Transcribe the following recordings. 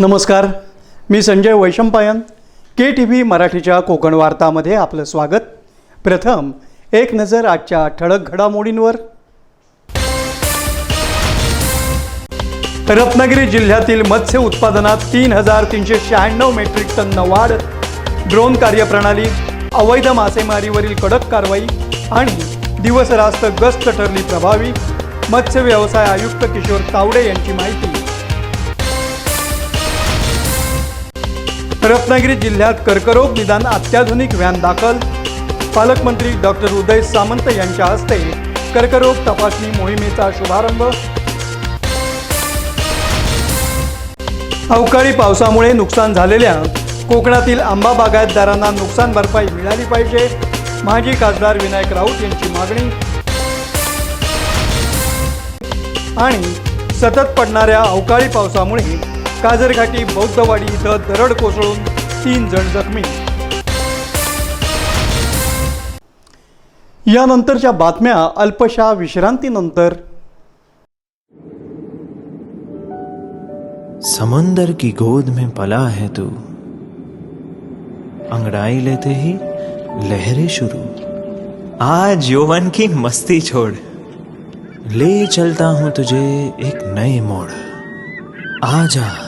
नमस्कार मी Sanjay Vaishampayan K T V मराठीच्या कोकण वार्तामध्ये आपलं स्वागत. प्रथम एक नजर आजच्या ठळक घडामोडींवर. रत्नागिरी जिल्ह्यातील मत्स्य उत्पादनात तीन हजार तीनशे शहाण्णव मेट्रिक टन वाढ ड्रोन कार्यप्रणाली अवैध मासेमारीवरील कडक कारवाई आणि दिवसरास्त गस्त ठरली प्रभावी मत्स्य व्यवसाय आयुक्त किशोर तावडे यांची माहिती. रत्नागिरी जिल्ह्यात कर्करोग निदान अत्याधुनिक व्हॅन दाखल. पालकमंत्री डॉक्टर उदय सामंत यांच्या हस्ते कर्करोग तपासणी मोहिमेचा शुभारंभ. अवकाळी पावसामुळे नुकसान झालेल्या कोकणातील आंबा बागायतदारांना नुकसान भरपाई मिळाली पाहिजे. माजी खासदार विनायक राऊत यांची मागणी. आणि सतत पडणाऱ्या अवकाळी पावसामुळे काजरघाटी बौद्धवाडी इथं दरड कोसळून तीन जण जखमी. यानंतरच्या बातम्या अल्पशा विश्रांतीनंतर. समंदर की गोद में पला है तू। अंगड़ाई लेते ही लहरें शुरू। आज यौवन की मस्ती छोड़। ले चलता हूं तुझे एक नए मोड़। आजा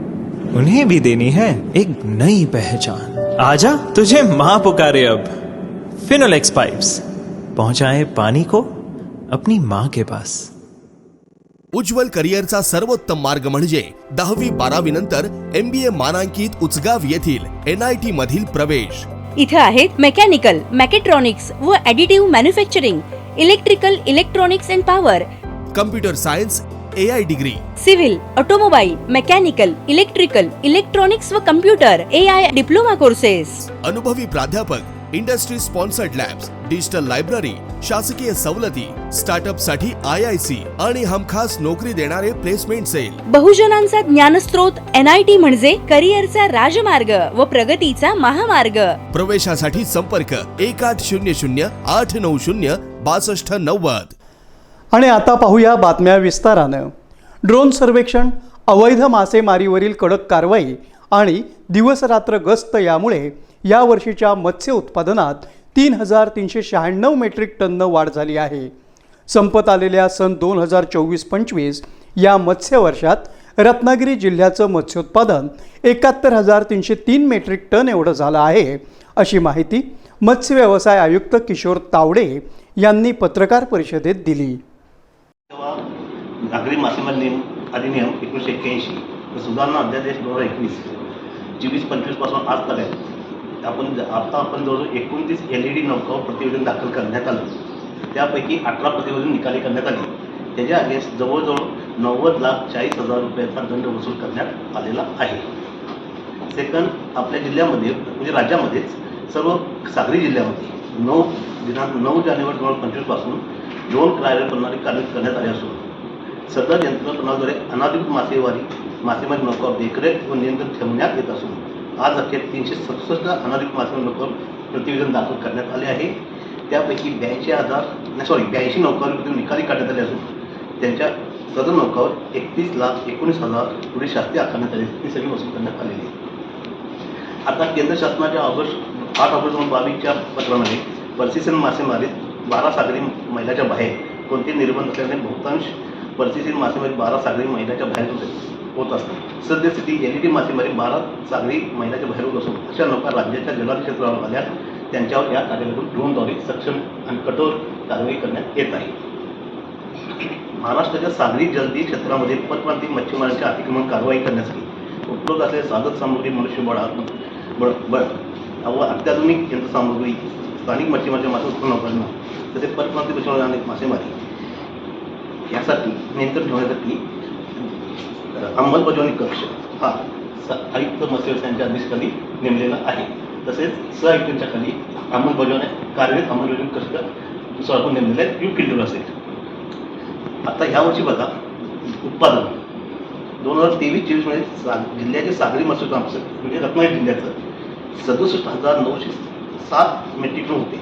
उन्हें भी देनी है एक नई पहचान। आजा तुझे माँ पुकारे अब। फिनोलेक्स पाइप्स पहुंचाए पानी को अपनी माँ के पास। उज्ज्वल करिअरचा सर्वोत्तम मार्ग म्हणजे दहावी बारावी नंतर एम बी ए मानांकित उचगाव येथील एन आय टी मधील प्रवेश। इथे आहेत मेकॅनिकल मॅकेट्रॉनिक्स व additive manufacturing electrical electronics and power computer science A I degree civil automobile mechanical electrical electronics व computer A I diploma courses अनुभवी प्राध्यापक industry sponsored labs digital library शासकीय सवलती स्टार्टअपसाठी आय आय सी आणि हमखास नोकरी देणारे प्लेसमेंट सेल बहुजनांचा ज्ञानस्रोत एन आय टी म्हणजे करिअरचा राजमार्ग व प्रगतीचा महामार्ग. प्रवेशासाठी संपर्क एक आठ शून्य शून्य आठ नऊ शून्य बासष्ट नव्वद. आणि आता पाहूया बातम्या विस्तारानं. ड्रोन सर्वेक्षण अवैध मासेमारीवरील कडक कारवाई आणि दिवसरात्र गस्त यामुळे यावर्षीच्या मत्स्य उत्पादनात तीन हजार तीनशे शहाण्णव मेट्रिक टननं वाढ झाली आहे. संपत आलेल्या सन दोन हजार चोवीस पंचवीस या मत्स्य वर्षात रत्नागिरी जिल्ह्याचं मत्स्योत्पादन एकाहत्तर हजार तीनशे तीन मेट्रिक टन एवढं झालं आहे अशी माहिती मत्स्य व्यवसाय आयुक्त किशोर तावडे यांनी पत्रकार परिषदेत दिली. तेव्हा नागरी मासेमारी नियम अधिनियम एकोणीसशे एक्क्याऐंशी सुधारणा अध्यादेश दोन हजार एकवीस चोवीस पंचवीसपासून आजपर्यंत आपण आता आपण जवळजवळ एकोणतीस एल ई डी नौकावर प्रतिवेदन दाखल करण्यात आलं. त्यापैकी अठरा प्रतिवेदन निकाली करण्यात आली. त्याच्या अगेन्स्ट जवळजवळ नव्वद लाख चाळीस हजार रुपयाचा दंड वसूल करण्यात आलेला आहे. सेकंड आपल्या जिल्ह्यामध्ये म्हणजे राज्यामध्येच सर्व सागरी जिल्ह्यामध्ये नऊ दिनांक नऊ जानेवारी दोन हजार पंचवीसपासून ड्रोन क्रायर प्रणाली कार्य करण्यात आली असून सदर यंत्रणाद्वारे अनाधिकृत मासेमारी मासेमारी नौकावर देखरेख व नियंत्रण ठेवण्यात येत असून आज अखेर तीनशे सदुसष्ट अनाधिकृत मासेमारी नौकावर प्रतिवेदन दाखल करण्यात आले आहे. त्यापैकी ब्याऐंशी हजार नाही सॉरी ब्याऐंशी नौकावर निकाली काढण्यात आले असून त्यांच्या सदर नौकावर एकतीस लाख एकोणीस हजार पुढे शास्ती आकारण्यात आली. ती सगळी वसूल करण्यात आलेली आहे. आता केंद्र शासनाच्या ऑगस्ट आठ ऑगस्ट दोन बावीसच्या पत्रामध्ये पर्सिसन मासेमारीत बारा सागरी महिलाच्या बाहेर. कोणते निर्बंध असल्याने बहुतांश पर्सिसन मासेमारी बारा सागरी महिलाच्या बाहेर होत- होत असतात सद्यस्थिती एल ई डी मासेमारी बारा सागरी महिलाच्या बाहेर होत असून अशा नौका राज्याच्या जलाधी क्षेत्रावर आल्या त्यांच्यावर या कार्यालयातून ड्रोनद्वारे सक्षम आणि कठोर कारवाई करण्यात येत आहे. महाराष्ट्राच्या सागरी जलदी क्षेत्रामध्ये पतप्रांतिक मच्छीमारांच्या अतिक्रमण कारवाई करण्यासाठी उपलब्ध असलेल्या साधक सामग्री मनुष्यबळ बळ बळ व अत्याधुनिक यंत्रसामुग्री स्थानिक मच्छीमारांच्या मासे उत्पन्न नौकांना तसेच परप्रांती मच्छीमार आणि मासेमारी यासाठी नियंत्रण ठेवण्यासाठी अंमलबजावणी कक्ष हा स आयुक्त मत्स्यव्यवसायांच्या अध्यक्षखाली नेमलेला आहे. तसेच स आयुक्तांच्या खाली अंमलबजावणी कार्यरत अंमलबजावणी कक्ष दुसरा आपण नेमलेला आहे. यू किल्डर असेल. आता ह्या बघा उत्पादन. दोन हजार तेवीस चोवीसमध्ये सा जिल्ह्याचे सागरी मत्स्य म्हणजे रत्नागिरी जिल्ह्याचं सदुसष्ट हजार नऊशे सात मेट्रिक टन होते.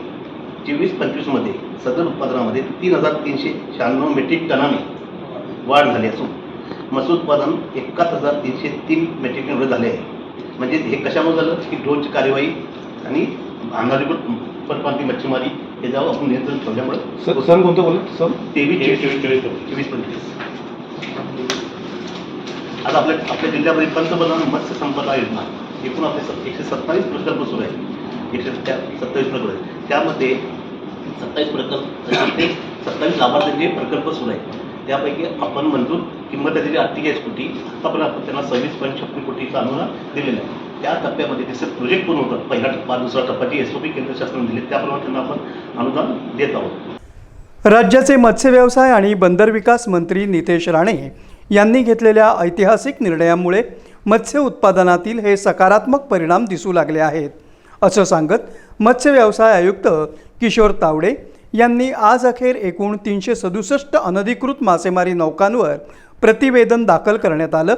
चोवीस पंचवीसमध्ये सदर उत्पादनामध्ये तीन हजार तीनशे शहाण्णव मेट्रिक टनाने वाढ झाली असून मत्स्य उत्पादन एकाहत्तर हजार तीनशे तीन मेट्रिक टन एवढे झाले आहे. म्हणजे हे कशामुळे झालं? की ड्रोनची कार्यवाही आणि अनाधिकृत परप्रांतीय मच्छीमारी याच्यावर आपण नियंत्रण ठेवल्यामुळे सण कोणतं बोल सण? तेवीस चोवीस. चोवीस चोवीस. पंचवीस. आता आपल्या आपल्या जिल्ह्यामध्ये पंतप्रधान मत्स्य संपदा योजना एकूण आपले एकशे सत्तावीस प्रकल्प सुरू आहेत. एकशे सत्तावीस प्रकल्प त्यामध्ये सत्तावीस प्रकल्प सत्तावीस लाभार्थ्यांचे प्रकल्प सुरू आहेत त्यापैकी आपण मंजूर किंमत त्याची अठ्ठेचाळीस कोटी आतापर्यंत आपण त्यांना सव्वीस पॉईंट छप्पन कोटीचा अनुदान दिलेलं आहे. त्या टप्प्यामध्ये जसे प्रोजेक्ट पूर्ण होतात. पहिला टप्पा दुसरा टप्पा जी एस ओ पी केंद्र शासनाने दिले त्याप्रमाणे त्यांना आपण अनुदान देत आहोत. राज्याचे मत्स्य व्यवसाय आणि बंदर विकास मंत्री नितेश राणे यांनी घेतलेल्या ऐतिहासिक निर्णयामुळे मत्स्य उत्पादनातील हे सकारात्मक परिणाम दिसू लागले आहेत. असं सांगत मत्स्य व्यवसाय आयुक्त किशोर तावडे यांनी आज अखेर एकूण तीनशे सदुसष्ट अनधिकृत मासेमारी नौकांवर प्रतिवेदन दाखल करण्यात आलं.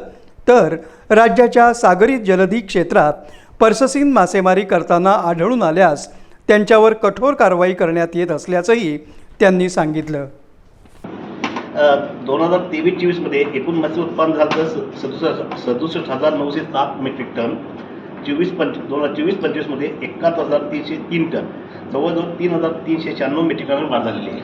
तर राज्याच्या सागरी जलधी क्षेत्रात पर्ससीन मासेमारी करताना आढळून आल्यास त्यांच्यावर कठोर कारवाई करण्यात येत असल्याचंही त्यांनी सांगितलं. दोन हजार तेवीस चोवीसमध्ये एकूण मत्स्य उत्पादन झालं तर सदुसष्ट सदुसष्ट हजार नऊशे सात मेट्रिक टन. चोवीस पंच दोन हजार चोवीस पंचवीसमध्ये एकाहत्तर हजार तीनशे तीन टन जवळजवळ तीन हजार तीनशे शहाण्णव मेट्रिक टन वाढ झालेली आहे.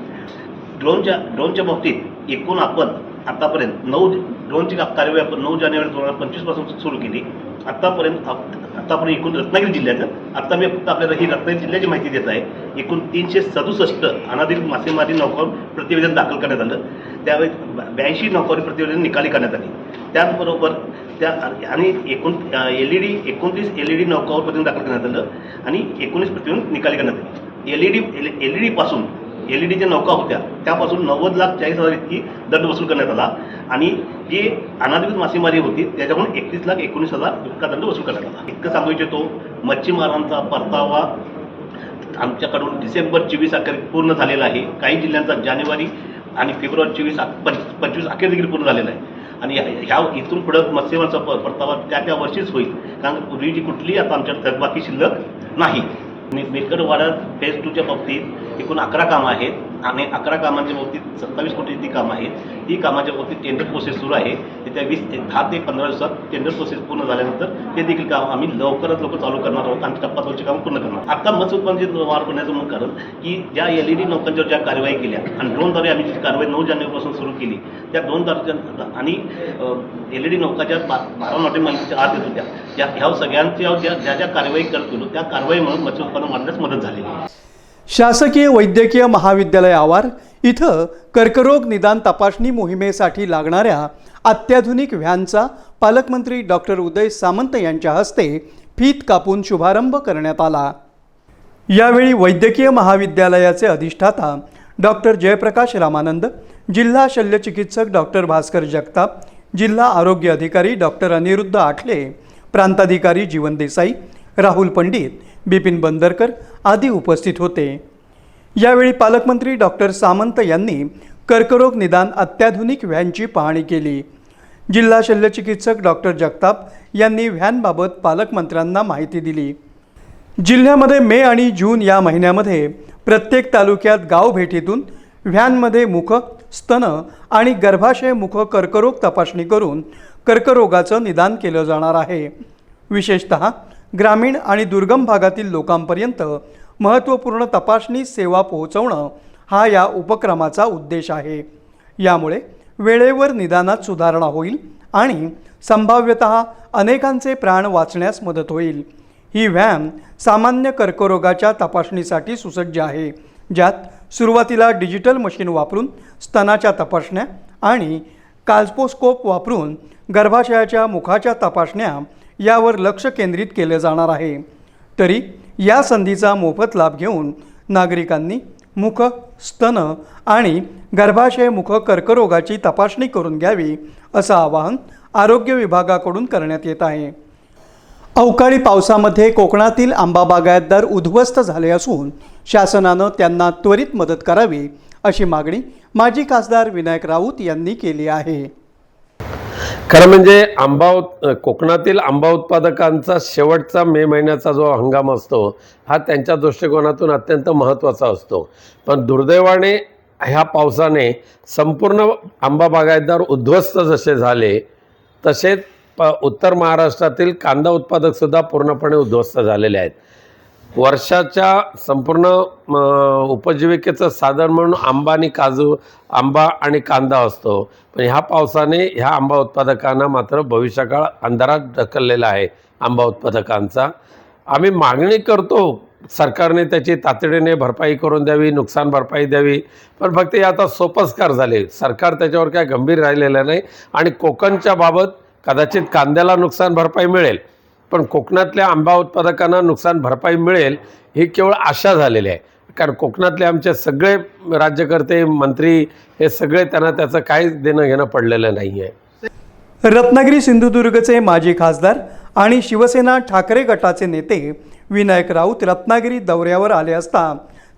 ड्रोनच्या ड्रोनच्या बाबतीत एकूण आपण आतापर्यंत नऊ ड्रोनची कार्यवाही आपण नऊ जानेवारी दोन हजार पंचवीसपासून सुरू केली. आत्तापर्यंत आप- आत्तापर्यंत एकूण रत्नागिरी जिल्ह्याचं आत्ता मी फक्त आपल्याला ही रत्नागिरी जिल्ह्याची माहिती देत आहे. एकूण तीनशे सदुसष्ट अनाधिक मासेमारी नौकावर प्रतिवेदन दाखल करण्यात आलं. त्यावेळी ब्याऐंशी नौकावरी प्रतिवेदन निकाली करण्यात आली. त्याचबरोबर त्या आणि एकूण एल ई डी एकोणतीस एल ई डी नौकावर प्रतिबंध दाखल करण्यात आलं आणि एकोणीस प्रतिबंध निकाली करण्यात आली. L E D L E डीपासून L E डीच्या नौका होत्या त्यापासून नव्वद लाख चाळीस हजार इतकी दंड वसूल करण्यात आला आणि जी अनाधिकृत मासेमारी होती त्याच्याकडून एकतीस लाख एकोणीस हजार इतका दंड वसूल करण्यात आला. इतकं सांगू इच्छितो मच्छीमारांचा परतावा आमच्याकडून डिसेंबर चोवीस अखेर पूर्ण झालेला आहे. काही जिल्ह्यांचा जानेवारी आणि फेब्रुवारी चोवीस पंचवीस अखेर देखील पूर्ण झालेला आहे. आणि ह्या- इथून पुढं मत्स्यवाचा परतावा त्या त्या वर्षीच होईल. कारण पूर्वीची कुठलीही आता आमच्या थकबाकी शिल्लक नाही. आणि मेकरवाडा फेज टूच्या बाबतीत एकूण अकरा कामं आहेत. आणि अकरा कामांच्या बाबतीत सत्तावीस कोटी ती कामं आहेत ती कामाच्या बाबतीत टेंडर प्रोसेस सुरू आहे. येत्या वीस ते दहा ते पंधरा दिवसात टेंडर प्रोसेस पूर्ण झाल्यानंतर ते देखील काम आम्ही लवकरात लवकर चालू करणार आहोत. आणि टप्पा दोनचे काम पूर्ण करणार आता मत्स्य उत्पादन वाढ करण्याचं मग कारण की ज्या एल ई डी नौकांच्यावर ज्या कारवाई केल्या आणि ड्रोनद्वारे आम्ही जी कारवाई नऊ जानेवारीपासून सुरू केली त्या दोन तारखेच्या आणि एल ई डी नौकाच्या बा बारा नॉटे माहितीच्या आत येत होत्या. त्या ह्या सगळ्यांच्या ज्या ज्या ज्या कारवाई करत गेलो त्या कारवाईमुळे मत्स्य उत्पादन वाढण्यास मदत झालेली आहे. शासकीय वैद्यकीय महाविद्यालय आवार इथं कर्करोग निदान तपासणी मोहिमेसाठी लागणाऱ्या अत्याधुनिक व्हॅनचा पालकमंत्री डॉक्टर उदय सामंत यांच्या हस्ते फीत कापून शुभारंभ करण्यात आला. यावेळी वैद्यकीय महाविद्यालयाचे अधिष्ठाता डॉक्टर जयप्रकाश रामानंद जिल्हा शल्यचिकित्सक डॉक्टर भास्कर जगताप जिल्हा आरोग्य अधिकारी डॉक्टर अनिरुद्ध आठले प्रांताधिकारी जीवन देसाई राहुल पंडित बिपिन बंदरकर आदी उपस्थित होते. यावेळी पालकमंत्री डॉक्टर सामंत यांनी कर्करोग निदान अत्याधुनिक व्हॅनची पाहणी केली. जिल्हा शल्यचिकित्सक डॉक्टर जगताप यांनी व्हॅनबाबत पालकमंत्र्यांना माहिती दिली. जिल्ह्यामध्ये मे आणि जून या महिन्यामध्ये प्रत्येक तालुक्यात गाव भेटीतून व्हॅनमध्ये मुख स्तन आणि गर्भाशय मुख कर्करोग तपासणी करून कर्करोगाचं निदान केलं जाणार आहे. विशेषतः ग्रामीण आणि दुर्गम भागातील लोकांपर्यंत महत्त्वपूर्ण तपासणी सेवा पोहोचवणं हा या उपक्रमाचा उद्देश आहे. यामुळे वेळेवर निदानात सुधारणा होईल आणि संभाव्यत अनेकांचे प्राण वाचण्यास मदत होईल. ही व्हॅन सामान्य कर्करोगाच्या तपासणीसाठी सुसज्ज आहे ज्यात सुरुवातीला डिजिटल मशीन वापरून स्तनाच्या तपासण्या आणि काल्पोस्कोप वापरून गर्भाशयाच्या मुखाच्या तपासण्या यावर लक्ष केंद्रित केले जाणार आहे. तरी या संधीचा मोफत लाभ घेऊन नागरिकांनी मुख स्तन आणि गर्भाशय मुख कर्करोगाची तपासणी करून घ्यावी असं आवाहन आरोग्य विभागाकडून करण्यात येत आहे. अवकाळी पावसामध्ये कोकणातील आंबा बागायतदार उद्ध्वस्त झाले असून शासनानं त्यांना त्वरित मदत करावी अशी मागणी माजी खासदार विनायक राऊत यांनी केली आहे. खरं म्हणजे आंबा कोकणातील आंबा उत्पादकांचा शेवटचा मे महिन्याचा जो हंगाम असतो हा त्यांच्या दृष्टिकोनातून अत्यंत महत्त्वाचा असतो. पण दुर्दैवाने ह्या पावसाने संपूर्ण आंबा बागायतदार उद्ध्वस्त जसे झाले तसेच प उत्तर महाराष्ट्रातील कांदा उत्पादकसुद्धा पूर्णपणे उद्ध्वस्त झालेले आहेत. वर्षाच्या संपूर्ण उपजीविकेचं साधन म्हणून आंबा आणि काजू आंबा आणि कांदा असतो. पण ह्या पावसाने ह्या आंबा उत्पादकांना मात्र भविष्यकाळ अंधारात ढकललेला आहे आंबा उत्पादकांचा. आम्ही मागणी करतो सरकारने त्याची तातडीने भरपाई करून द्यावी नुकसान भरपाई द्यावी. पण फक्त हे आता सोपस्कार झाले. सरकार त्याच्यावर काय गंभीर राहिलेलं नाही. आणि कोकणच्या बाबत कदाचित कांद्याला नुकसान भरपाई मिळेल. पण कोकणातल्या आंबा उत्पादकांना नुकसान भरपाई मिळेल ही केवळ आशा झालेली आहे. कारण कोकणातले आमचे सगळे राज्यकर्ते मंत्री हे सगळे त्यांना त्याचं काहीच देणं घेणं पडलेलं नाही आहे रत्नागिरी सिंधुदुर्गचे माजी खासदार आणि शिवसेना ठाकरे गटाचे नेते विनायक राऊत रत्नागिरी दौऱ्यावर आले असता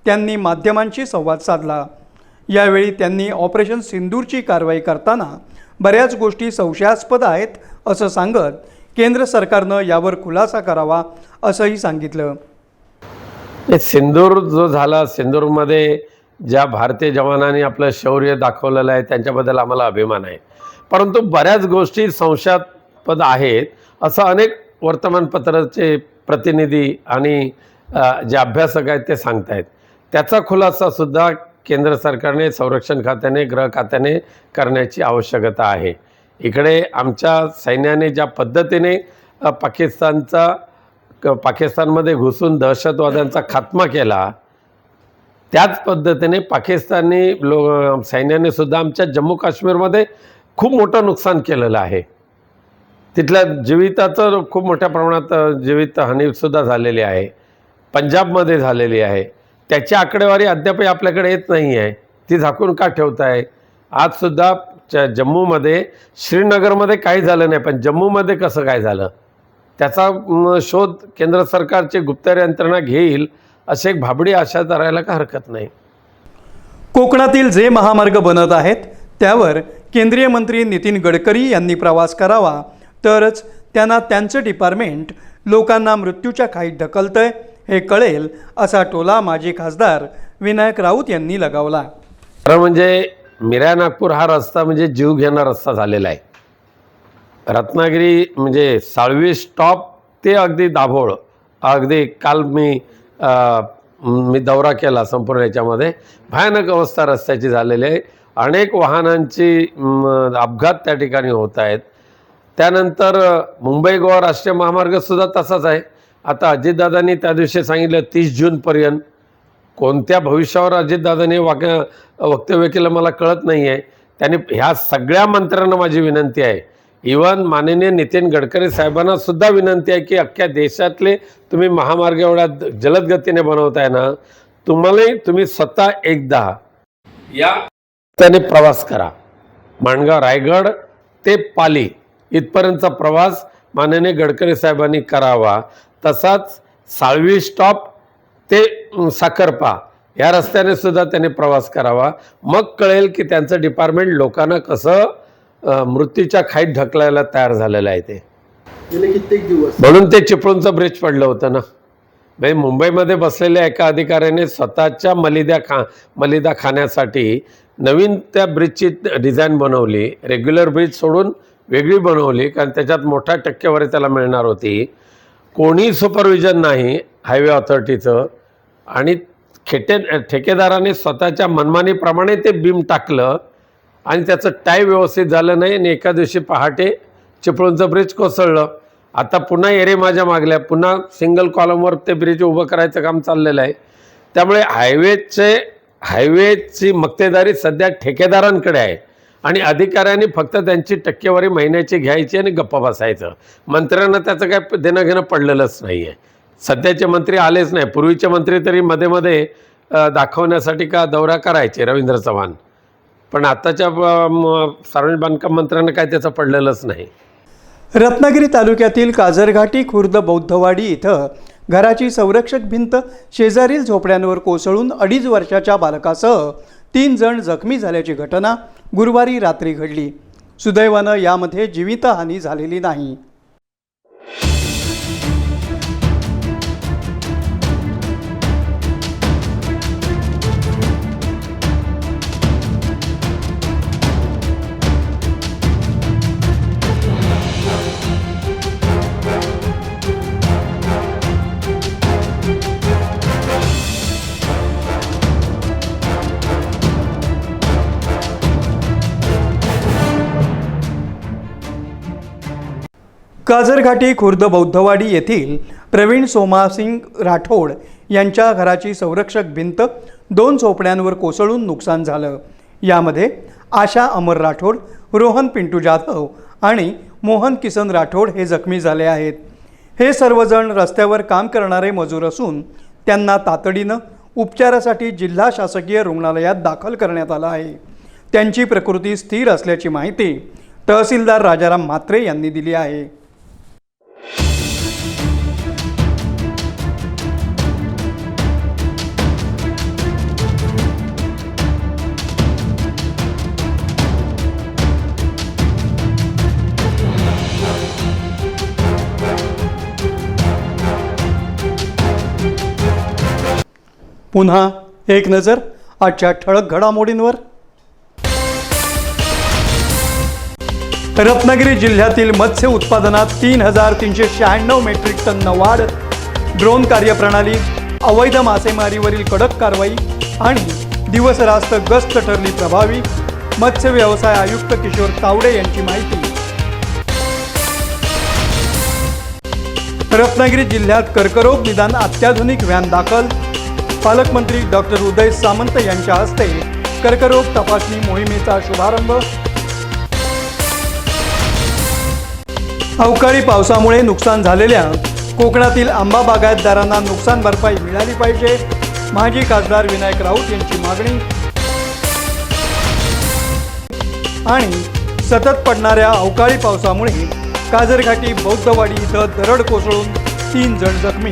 त्यांनी माध्यमांशी संवाद साधला. यावेळी त्यांनी ऑपरेशन सिंदूरची कारवाई करताना बऱ्याच गोष्टी संशयास्पद आहेत असं सांगत केंद्र सरकारनं यावर खुलासा करावा असंही सांगितलं. सिंदूर जो झाला सिंदूरमध्ये ज्या भारतीय जवानांनी आपलं शौर्य दाखवलेलं आहे त्यांच्याबद्दल आम्हाला अभिमान आहे. परंतु बऱ्याच गोष्टी संशयास्पद आहेत असं अनेक वर्तमानपत्राचे प्रतिनिधी आणि जे अभ्यासक आहेत ते सांगत आहेत त्याचा खुलासासुद्धा केंद्र सरकारने संरक्षण खात्याने गृह खात्याने करण्याची आवश्यकता आहे. इकडे आमच्या सैन्याने ज्या पद्धतीने पाकिस्तानचा क- पाकिस्तानमध्ये घुसून दहशतवाद्यांचा खात्मा केला त्याच पद्धतीने पाकिस्तानी लो सैन्याने सुद्धा आमच्या जम्मू काश्मीरमध्ये खूप मोठं नुकसान केलेलं आहे. तिथल्या जीविताचं खूप मोठ्या प्रमाणात जीवितहानीसुद्धा झालेली आहे. पंजाबमध्ये झालेली आहे. त्याची आकडेवारी अद्यापही आपल्याकडे येत नाही आहे ती झाकून का ठेवत आहे आजसुद्धा च जम्मूमध्ये श्रीनगरमध्ये काही झालं नाही पण जम्मूमध्ये कसं काय झालं? त्याचा शोध केंद्र सरकारची गुप्तहेर यंत्रणा घेईल अशी एक भाबडी आशा धरायला का हरकत नाही. कोकणातील जे महामार्ग बनत आहेत त्यावर केंद्रीय मंत्री नितीन गडकरी यांनी प्रवास करावा. तरच त्यांना त्यांचं डिपार्टमेंट लोकांना मृत्यूच्या खाईत ढकलतंय हे कळेल असा टोला माजी खासदार विनायक राऊत यांनी लगावला. खरं म्हणजे मिऱ्या नागपूर हा रस्ता म्हणजे जीव घेणा रस्ता झालेला आहे. रत्नागिरी म्हणजे साळवी स्टॉप ते अगदी दाभोळ. अगदी काल मी मी दौरा केला संपूर्ण याच्यामध्ये. भयानक अवस्था रस्त्याची झालेली आहे. अनेक वाहनांची अपघात त्या ठिकाणी होत आहेत. त्यानंतर मुंबई गोवा राष्ट्रीय महामार्गसुद्धा तसाच आहे. आता अजितदादांनी त्या दिवशी सांगितलं तीस जूनपर्यंत कोणत्या भविष्यावर अजितदादांनी वाक्य वक्तव्य केलं मला कळत नाही आहे त्याने ह्या सगळ्या मंत्र्यांना माझी विनंती आहे. इवन माननीय नितीन गडकरी साहेबांना सुद्धा विनंती आहे की अख्ख्या देशातले तुम्ही महामार्ग एवढ्या जलद गतीने बनवताय ना तुम्हालाही तुम्ही स्वतः एकदा या त्याने प्रवास करा. माणगाव रायगड ते पाली इथपर्यंतचा प्रवास माननीय गडकरी साहेबांनी करावा. तसाच साळवी स्टॉप ते साखरपा या रस्त्याने सुद्धा त्यांनी प्रवास करावा. मग कळेल की त्यांचं डिपार्टमेंट लोकांना कसं मृत्यूच्या खाईत ढकलायला तयार झालेलं आहे ते. म्हणून ते चिपळूणचं ब्रिज पडलं होतं ना. म्हणजे मुंबईमध्ये बसलेल्या एका अधिकाऱ्याने स्वतःच्या मलिदा खा मलिदा खाण्यासाठी नवीन त्या ब्रिजची डिझाईन बनवली रेग्युलर ब्रिज सोडून वेगळी बनवली कारण त्याच्यात मोठ्या टक्केवारी त्याला मिळणार होती. कोणी सुपरविजन नाही हायवे ऑथॉरिटीचं आणि खेटे ठेकेदाराने स्वतःच्या मनमानीप्रमाणे ते बीम टाकलं आणि त्याचं टाय व्यवस्थित झालं नाही आणि एका दिवशी पहाटे चिपळूणचं ब्रिज कोसळलं. आता पुन्हा एरे माझ्या मागल्या. पुन्हा सिंगल कॉलमवर ते ब्रिज उभं करायचं काम चाललेलं आहे. त्यामुळे हायवेचे हायवेची मक्तेदारी सध्या ठेकेदारांकडे आहे. आणि अधिकाऱ्यांनी फक्त त्यांची टक्केवारी महिन्याची घ्यायची आणि गप्प बसायचं. मंत्र्यांना त्याचं काय देणं घेणं पडलेलंच नाही आहे सध्याचे मंत्री आलेच नाही. पूर्वीचे मंत्री तरी मध्ये मध्ये दाखवण्यासाठी का दौरा करायचे रवींद्र चव्हाण? पण आत्ताच्या सार्वजनिक बांधकाम मंत्र्यांना काय त्याचं पडलेलंच नाही. रत्नागिरी तालुक्यातील काजरघाटी खुर्द बौद्धवाडी इथं घराची संरक्षक भिंत शेजारील झोपड्यांवर कोसळून अडीच वर्षाच्या बालकासह तीन जण जखमी झाल्याची घटना गुरुवारी रात्री घडली. सुदैवानं यामध्ये जीवितहानी झालेली नाही. काजरघाटी खुर्द बौद्धवाडी येथील प्रवीण सोमासिंग राठोड यांच्या घराची संरक्षक भिंत दोन झोपड्यांवर कोसळून नुकसान झालं. यामध्ये आशा अमर राठोड रोहन पिंटू जाधव आणि मोहन किसन राठोड हे जखमी झाले आहेत. हे सर्वजण रस्त्यावर काम करणारे मजूर असून त्यांना तातडीनं उपचारासाठी जिल्हा शासकीय रुग्णालयात दाखल करण्यात आलं आहे. त्यांची प्रकृती स्थिर असल्याची माहिती तहसीलदार राजाराम म्हात्रे यांनी दिली आहे. पुन्हा एक नजर आजच्या ठळक घडामोडींवर. रत्नागिरी जिल्ह्यातील मत्स्य उत्पादनात तीन हजार तीनशे शहाण्णव मेट्रिक टन वाढ ड्रोन कार्यप्रणाली अवैध मासेमारीवरील कडक कारवाई आणि दिवसरास्त गस्त ठरली प्रभावी मत्स्य व्यवसाय आयुक्त किशोर तावडे यांची माहिती. रत्नागिरी जिल्ह्यात कर्करोग निदान अत्याधुनिक व्हॅन दाखल पालकमंत्री डॉक्टर उदय सामंत यांच्या हस्ते कर्करोग तपासणी मोहिमेचा शुभारंभ. अवकाळी पावसामुळे नुकसान झालेल्या कोकणातील आंबा बागायतदारांना नुकसान भरपाई मिळाली पाहिजे. माजी खासदार विनायक राऊत यांची मागणी. आणि सतत पडणाऱ्या अवकाळी पावसामुळे काजरघाटी बौद्धवाडी इथं दरड कोसळून तीन जण जखमी.